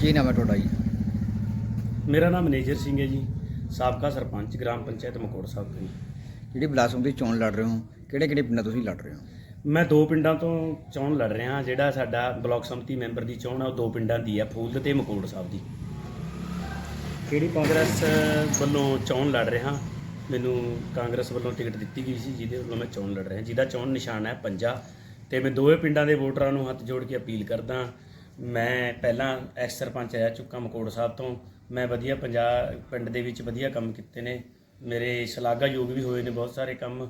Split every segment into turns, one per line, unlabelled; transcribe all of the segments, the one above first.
ਕੀ ਨਾਮ ਹੈ ਤੁਹਾਡਾ ਜੀ?
ਮੇਰਾ ਨਾਮ ਮੈਨੇਜਰ ਸਿੰਘ ਹੈ ਜੀ ਸਾਬਕਾ ਸਰਪੰਚ ਗ੍ਰਾਮ ਪੰਚਾਇਤ ਮਕੋੜ ਸਾਹਿਬ ਤੋਂ ਜੀ।
ਜਿਹੜੀ ਬਲਾਸਮ ਦੀ ਚੋਣ ਲੜ ਰਹੇ ਹੋ ਕਿਹੜੇ ਕਿਹੜੇ ਪਿੰਡਾਂ ਤੁਸੀਂ ਲੜ ਰਹੇ ਹੋ?
ਮੈਂ ਦੋ ਪਿੰਡਾਂ ਤੋਂ ਚੋਣ ਲੜ ਰਿਹਾ ਜਿਹੜਾ ਸਾਡਾ ਬਲਾਕ ਸੰਮਤੀ ਮੈਂਬਰ ਦੀ ਚੋਣ ਆ ਉਹ ਦੋ ਪਿੰਡਾਂ ਦੀ ਹੈ ਫੂਲਦ ਤੇ ਮਕੋੜ ਸਾਹਿਬ ਦੀ। ਕਿਹੜੀ ਕਾਂਗਰਸ ਵੱਲੋਂ ਚੋਣ ਲੜ ਰਿਹਾ ਮੈਨੂੰ ਕਾਂਗਰਸ ਵੱਲੋਂ ਟਿਕਟ ਦਿੱਤੀ ਗਈ ਸੀ ਜਿਹਦੇ ਵੱਲੋਂ ਮੈਂ ਚੋਣ ਲੜ ਰਿਹਾ ਜਿਹਦਾ ਚੋਣ ਨਿਸ਼ਾਨ ਹੈ ਪੰਜਾ ਤੇ ਮੈਂ ਦੋਵੇਂ ਪਿੰਡਾਂ ਦੇ ਵੋਟਰਾਂ ਨੂੰ ਹੱਥ ਜੋੜ ਕੇ ਅਪੀਲ ਕਰਦਾ ਮੈਂ ਪਹਿਲਾਂ ਐਕਸ ਸਰਪੰਚ ਰਹਿ ਚੁੱਕਾ ਮਕੋੜ ਸਾਹਿਬ ਤੋਂ। ਮੈਂ ਵਧੀਆ ਪੰਜਾਬ ਪਿੰਡ ਦੇ ਵਿੱਚ ਵਧੀਆ ਕੰਮ ਕੀਤੇ ਨੇ। ਮੇਰੇ ਸ਼ਲਾਘਾਯੋਗ ਵੀ ਹੋਏ ਨੇ ਬਹੁਤ ਸਾਰੇ ਕੰਮ।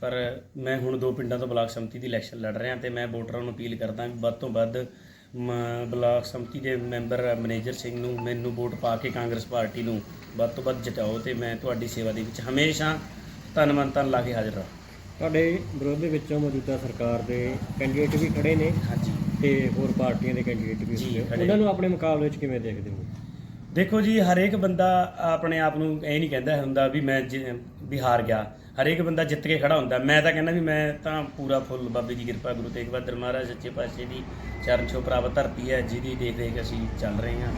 ਪਰ ਮੈਂ ਹੁਣ ਦੋ ਪਿੰਡਾਂ ਤੋਂ ਬਲਾਕ ਸੰਮਤੀ ਦੀ ਇਲੈਕਸ਼ਨ ਲੜ ਰਿਹਾ ਤੇ ਮੈਂ ਵੋਟਰਾਂ ਨੂੰ ਅਪੀਲ ਕਰਦਾ ਵੀ ਵੱਧ ਤੋਂ ਵੱਧ ਬਲਾਕ ਸੰਮਤੀ ਦੇ ਮੈਂਬਰ ਮੈਨੇਜਰ ਸਿੰਘ ਨੂੰ ਮੈਨੂੰ ਵੋਟ ਪਾ ਕੇ ਕਾਂਗਰਸ ਪਾਰਟੀ ਨੂੰ ਵੱਧ ਤੋਂ ਵੱਧ ਜਿਤਾਓ ਤੇ ਮੈਂ ਤੁਹਾਡੀ ਸੇਵਾ ਦੇ ਵਿੱਚ ਹਮੇਸ਼ਾ ਧੰਨ ਮਨ ਲਾ ਕੇ ਹਾਜ਼ਰ ਰਹਾਂ।
ਤੁਹਾਡੇ ਵਿਰੋਧ ਦੇ ਵਿੱਚੋਂ ਮੌਜੂਦਾ ਸਰਕਾਰ ਦੇ ਕੈਂਡੀਡੇਟ ਵੀ ਖੜੇ ਨੇ।
ਹਾਂਜੀ।
ਤੇ ਹੋਰ ਪਾਰਟੀਆਂ ਦੇ ਕੈਂਡੀਡੇਟ ਵੀ ਖੜੇ
ਖੜੇ।
ਉਹਨਾਂ ਨੂੰ ਆਪਣੇ ਮੁਕਾਬਲੇ ਵਿੱਚ ਕਿਵੇਂ ਦੇਖਦੇ ਹੋ?
ਦੇਖੋ ਜੀ ਹਰੇਕ ਬੰਦਾ ਆਪਣੇ ਆਪ ਨੂੰ ਇਹ ਨਹੀਂ ਕਹਿੰਦਾ ਹੁੰਦਾ ਵੀ ਮੈਂ ਜਿ- ਵੀ ਹਾਰ ਗਿਆ। ਹਰੇਕ ਬੰਦਾ ਜਿੱਤ ਕੇ ਖੜਾ ਹੁੰਦਾ। ਮੈਂ ਤਾਂ ਕਹਿੰਦਾ ਵੀ ਮੈਂ ਤਾਂ ਪੂਰਾ ਫੁੱਲ ਬਾਬੇ ਦੀ ਕਿਰਪਾ ਗੁਰੂ ਤੇਗ ਬਹਾਦਰ ਮਹਾਰਾਜ ਸੱਚੇ ਪਾਤਸ਼ਾਹ ਦੀ ਚਰਨ ਛੋਹ ਪ੍ਰਾਪਤ ਧਰਤੀ ਹੈ ਜਿਹਦੀ ਦੇਖ ਰੇਖ ਅਸੀਂ ਚੱਲ ਰਹੇ ਹਾਂ।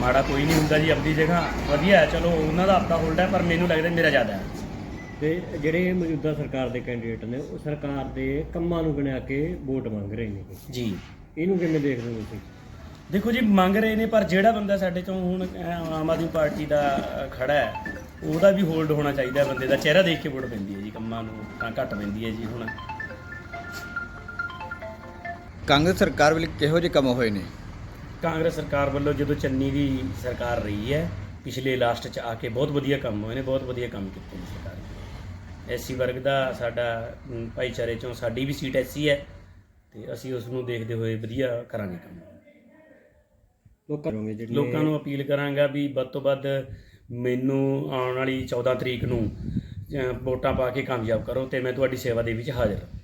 ਮਾੜਾ ਕੋਈ ਨਹੀਂ ਹੁੰਦਾ ਜੀ ਆਪਣੀ ਜਗ੍ਹਾ। ਵਧੀਆ ਹੈ ਚਲੋ ਉਹਨਾਂ ਦਾ ਆਪਦਾ ਹੋਲਡ ਹੈ ਪਰ ਮੈਨੂੰ ਲੱਗਦਾ ਮੇਰਾ ਜ਼ਿਆਦਾ ਹੈ।
ਤੇ ਜਿਹੜੇ ਮੌਜੂਦਾ ਸਰਕਾਰ ਦੇ ਕੈਂਡੀਡੇਟ ਨੇ ਉਹ ਸਰਕਾਰ ਦੇ ਕੰਮਾਂ ਨੂੰ ਗਿਣਿਆ ਕੇ ਵੋਟ ਮੰਗ ਰਹੇ ਨੇ।
ਜੀ।
ਇਹਨੂੰ ਕਿਵੇਂ ਦੇਖਦੇ ਹੋ ਤੁਸੀਂ?
ਦੇਖੋ ਜੀ ਮੰਗ ਰਹੇ ਨੇ ਪਰ ਜਿਹੜਾ ਬੰਦਾ ਸਾਡੇ ਤੋਂ ਹੁਣ ਆਮ ਆਦਮੀ ਪਾਰਟੀ ਦਾ ਖੜਾ ਹੈ ਉਹਦਾ ਵੀ ਹੋਲਡ ਹੋਣਾ ਚਾਹੀਦਾ ਹੈ ਬੰਦੇ ਦਾ। ਚਿਹਰਾ ਦੇਖ ਕੇ ਵੋਟ ਪੈਂਦੀ ਹੈ ਜੀ ਕੰਮਾਂ ਨੂੰ ਤਾਂ ਘੱਟ ਪੈਂਦੀ ਹੈ ਜੀ ਹੁਣ।
ਕਾਂਗਰਸ ਸਰਕਾਰ ਵੱਲ ਕਿਹੋ ਜਿਹੇ ਕੰਮ ਹੋਏ ਨੇ?
ਕਾਂਗਰਸ ਸਰਕਾਰ ਵੱਲੋਂ ਜਦੋਂ ਚੰਨੀ ਦੀ ਸਰਕਾਰ ਰਹੀ ਹੈ ਪਿਛਲੇ ਲਾਸਟ 'ਚ ਆ ਕੇ ਬਹੁਤ ਵਧੀਆ ਕੰਮ ਹੋਏ ਨੇ ਬਹੁਤ ਵਧੀਆ ਕੰਮ ਕੀਤੇ ਨੇ ਸਰਕਾਰ। ਨੇ ਐਸਸੀ ਵਰਗ ਦਾ ਸਾਡਾ ਭਾਈਚਾਰੇ 'ਚੋਂ ਸਾਡੀ ਵੀ ਸੀਟ ਐਸਸੀ ਹੈ ਤੇ ਅਸੀਂ ਉਸ ਨੂੰ ਦੇਖਦੇ ਹੋਏ ਵਧੀਆ ਕਰਾਂਗੇ ਕੰਮ।
ਲੋਕਾਂ ਨੂੰ ਜਿਹੜੀ
ਲੋਕਾਂ ਨੂੰ ਅਪੀਲ ਕਰਾਂਗਾ ਵੀ ਵੱਧ ਤੋਂ ਵੱਧ ਮੈਨੂੰ ਆਉਣ ਵਾਲੀ 14 ਤਰੀਕ ਨੂੰ ਵੋਟਾਂ ਪਾ ਕੇ ਕਾਮਯਾਬ ਕਰੋ ਤੇ ਮੈਂ ਤੁਹਾਡੀ ਸੇਵਾ ਦੇ ਵਿੱਚ ਹਾਜ਼ਰ ਹਾਂ।